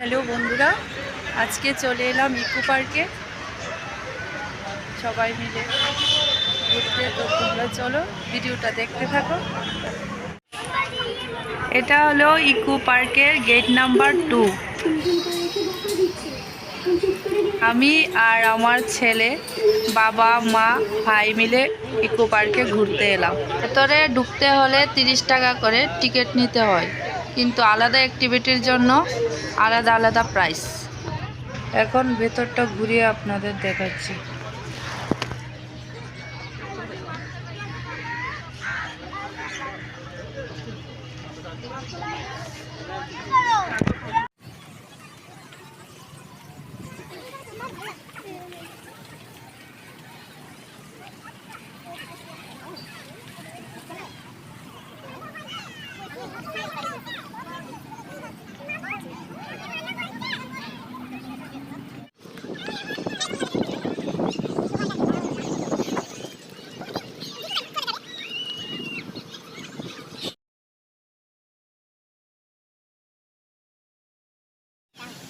Hello বন্ধুরা, আজকে চলে এলাম ইকো পার্কে। সবাই মিলে ঘুরতে, তো তোমরা চলো ভিডিওটা দেখতে থাকো। এটা হলো ইকো পার্কের গেট নাম্বার টু। আমি আর আমার ছেলে, বাবা, মা, ভাই মিলে ইকো পার্কে ঘুরতে এলাম। ভেতরে ঢুকতে হলে তিরিশ টাকা করে টিকিট নিতে হয়। কিন্তু আলাদা অ্যাক্টিভিটির জন্য আলাদা আলাদা প্রাইস এখন ভেতরটা ঘুরিয়ে আপনাদের দেখাচ্ছি। Bye.